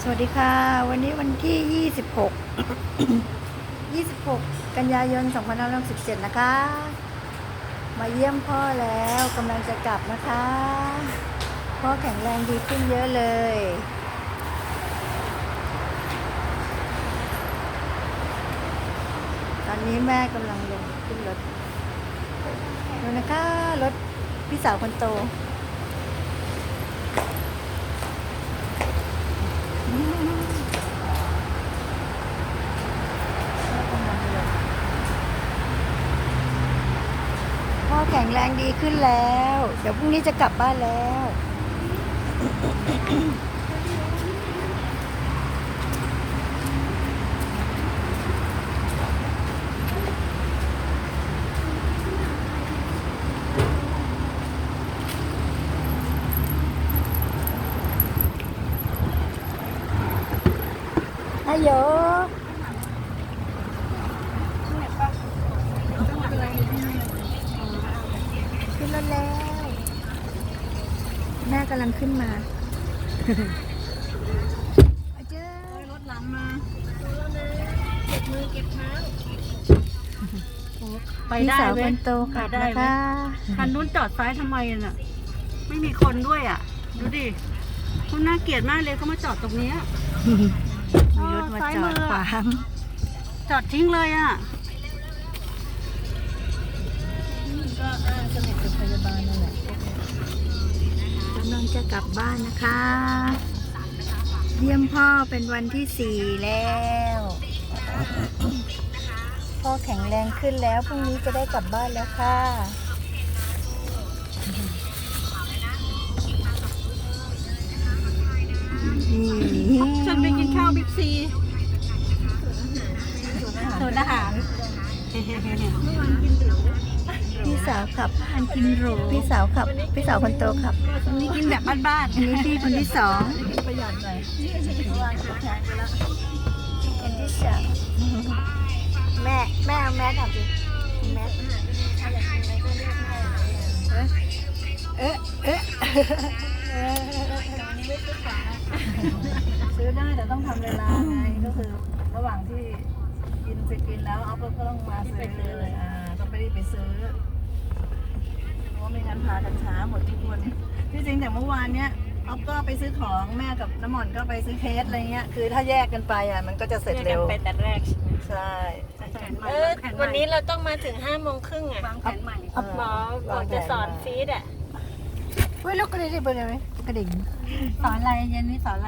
สวัสดีค่ะ วันนี้วันที่ 26 26 กันยายน 2567 นะคะ มาเยี่ยมพ่อแล้วกำลังจะกลับนะคะ พ่อแข็งแรงดีขึ้นเยอะเลย ตอนนี้แม่กำลังลงขึ้นรถดูนะคะ รถพี่สาวคนโต พ่อแข็งแรงดีขึ้นแล้ว เดี๋ยวพรุ่งนี้จะกลับบ้านแล้วฮัลโหลขึ้ นรถแล้ว แม่กำลังขึ้นมาอาเจ้ารถหลังมาเก็บมือเก็บเท้าไปพี่ได้สาวเว้คยนโตกลับไปได้นะเว้คะยคันนู้นจอดซ้ายทำไมน่ะ ไม่มีคนด้วยอะ ดูดิคุณน่าเกลียดมากเลยเขามาจอดตรงเนี้ยมีรถมาจอดขวาง จอดทิ้งเลยอะ กำลังจะกลับบ้านนะคะ เยี่ยมพ่อเป็นวันที่สี่แล้ว พ่อแข็งแรงขึ้นแล้วพรุ่งนี้จะได้กลับบ้านแล้วค่ะชวนไปกินข้าวบิ๊กซีศูนย์อาหาร พี่สาวขับอันกินหรูพี่สาวขับ พี่สาวคนโตขับวันนี้กินแบบบ้านอันนี้พี่คนที่สองๆประหยัดหน่อยคนที่สามแม่แม่เอาแมสออกดิแมสเอ๊ะเอ๊ะเอ๊ะซื้อได้แต่ต้องทำเวลาไงก็คือระหว่างที่ กินไปกินแล้วเอาก็ต้องมาซื้อเลยอ่าต้องไปรีบไปซื้อเพราะว่าไม่งั้นพากันช้าหมดทุกคนที่จริงแต่เมื่อวานเนี้ยออฟก็ไปซื้อของแม่กับน้ำหมอนก็ไปซื้อเคสอะไรเงี้ยคือถ้าแยกกันไปอะมันก็จะเสร็จเร็วไปแต่แรกใช่เออวันนี้เราต้องมาถึงห้าโมงครึ่งอะวางแผนใหม่หมอบอกจะสอนฟีดอะเฮ้ยลูกกระดิ่งไปเลยกระดิ่งสอนอะไรเย็นนี้สอนอะไร